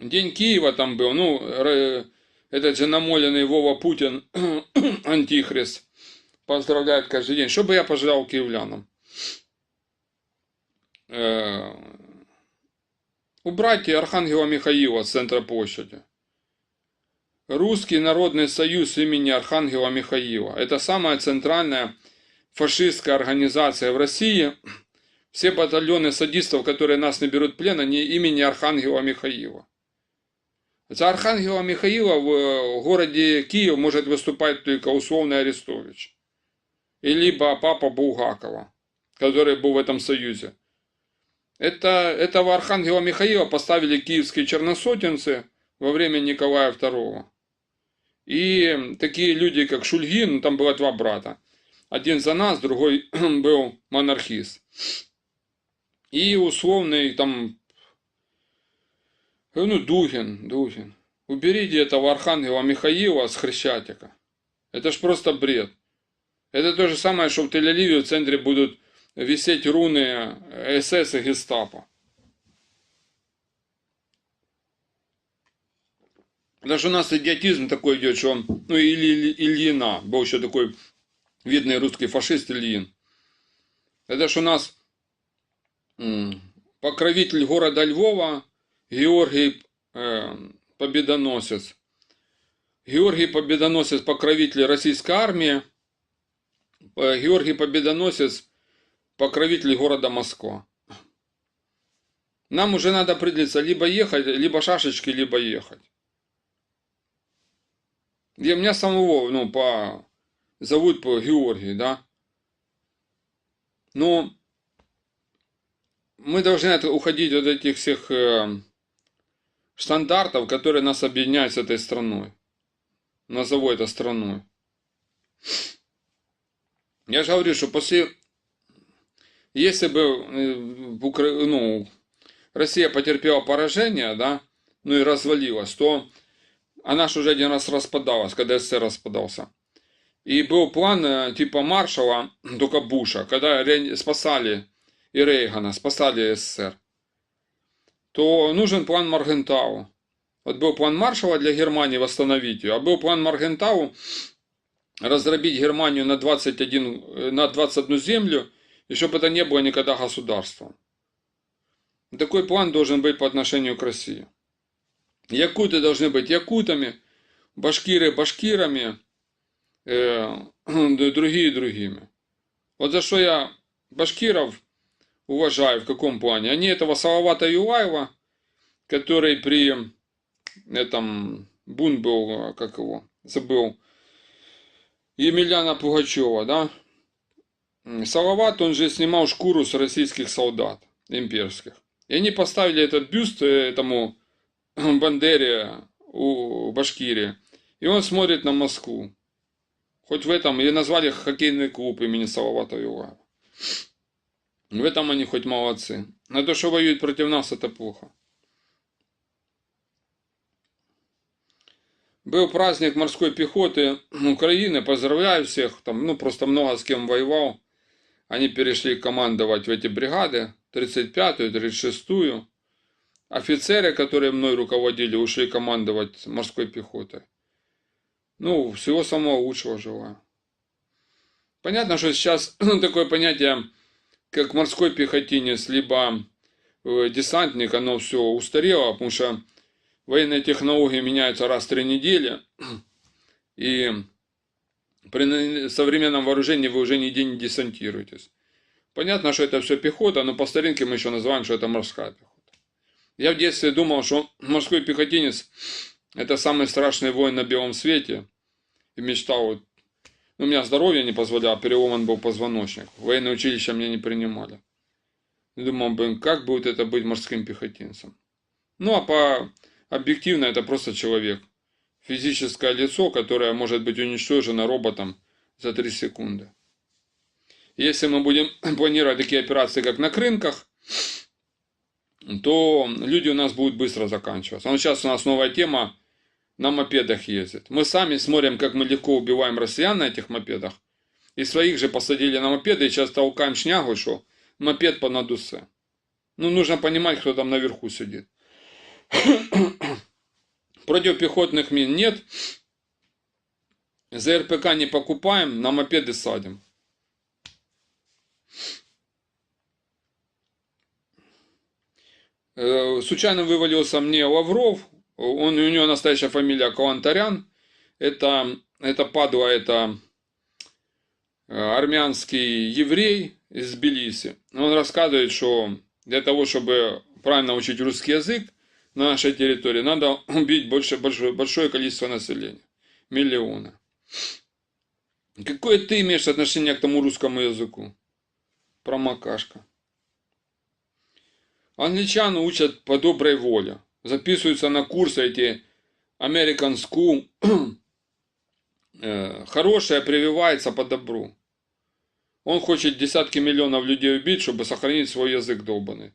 День Киева там был, ну, этот же намоленный Вова Путин, антихрист, поздравляет каждый день. Что бы я пожелал киевлянам? Э, Убрать Архангела Михаила с центра площади. Русский народный союз имени Архангела Михаила. Это самая центральная фашистская организация в России. Все батальоны садистов, которые нас не берут в плен, они имени Архангела Михаила. За Архангела Михаила в городе Киев может выступать только условный Арестович. И либо папа Булгакова, который был в этом союзе. Это, этого Архангела Михаила поставили киевские черносотенцы во время Николая II. И такие люди, как Шульгин, там было два брата. Один за нас, другой был монархист. И условный там, ну, Дугин, Дугин. Уберите этого Архангела Михаила с Хрещатика. Это ж просто бред. Это то же самое, что в Тель-Авиве в центре будут висеть руны СС и Гестапо. Даже у нас идиотизм такой идет, что он, ну, или Ильина, был еще такой видный русский фашист Ильин. Это ж у нас покровитель города Львова Георгий э, Победоносец. Георгий Победоносец, покровитель российской армии. Э, Георгий Победоносец, покровитель города Москва. Нам уже надо определиться, либо ехать, либо шашечки, либо ехать. Я, меня самого, ну, по, зовут по Георгий, да. Но мы должны уходить от этих всех э, стандартов, которые нас объединяют с этой страной. Назову это страной. Я же говорю, что после... Если бы э, Укра... ну, Россия потерпела поражение, да, ну и развалилась, то она же уже один раз распадалась, когда СССР распадался. И был план э, типа маршала, только Буша, когда спасали и Рейгана, спасали СССР, то нужен план Маргентау. Вот был план Маршала для Германии восстановить ее, а был план Маргентау раздробить Германию на, 21, э, на 21 землю, и чтобы это не было никогда государством. Такой план должен быть по отношению к России. Якуты должны быть якутами, башкиры башкирами, э, другие другими. Вот за что я башкиров уважаю в каком плане. Они этого Салавата Юлаева, который при этом бун был, как его, забыл, Емельяна Пугачева, да? Салават, он же снимал шкуру с российских солдат имперских. И они поставили этот бюст этому Бандере у Башкирии. И он смотрит на Москву. Хоть в этом, и назвали хоккейный клуб имени Салавата Юлаева. В этом они хоть молодцы. На то, что воюют против нас, это плохо. Был праздник морской пехоты Украины. Поздравляю всех. Там, ну, просто много с кем воевал. Они перешли командовать в эти бригады. 35-ю, 36-ю. Офицеры, которые мной руководили, ушли командовать морской пехотой. Ну, всего самого лучшего желаю. Понятно, что сейчас такое понятие, как морской пехотинец, либо э, десантник, оно все устарело, потому что военные технологии меняются раз в три недели. И при современном вооружении вы уже нигде не десантируетесь. Понятно, что это все пехота, но по старинке мы еще называем, что это морская пехота. Я в детстве думал, что морской пехотинец это самый страшный воин на белом свете. И мечтал, вот, у меня здоровье не позволяло, переломан был позвоночник. Военное училище меня не принимали. Думал, блин, как будет это быть морским пехотинцем? Ну, а по объективно это просто человек. Физическое лицо, которое может быть уничтожено роботом за 3 секунды. Если мы будем планировать такие операции, как на крынках, то люди у нас будут быстро заканчиваться. Но сейчас у нас новая тема на мопедах ездит. Мы сами смотрим, как мы легко убиваем россиян на этих мопедах. И своих же посадили на мопеды, и сейчас толкаем шнягу, что мопед по надусе. Ну, нужно понимать, кто там наверху сидит. Противопехотных мин нет. ЗРПК не покупаем, на мопеды садим. Э, Случайно вывалился мне Лавров. Он, у него настоящая фамилия Калантарян. Это, это падла, это э, армянский еврей из Тбилиси. Он рассказывает, что для того, чтобы правильно учить русский язык на нашей территории, надо убить больше, большое, большое количество населения. Миллионы. Какое ты имеешь отношение к тому русскому языку? Промокашка. Англичан учат по доброй воле. Записываются на курсы эти American School. Э, Хорошее прививается по добру. Он хочет десятки миллионов людей убить, чтобы сохранить свой язык долбанный.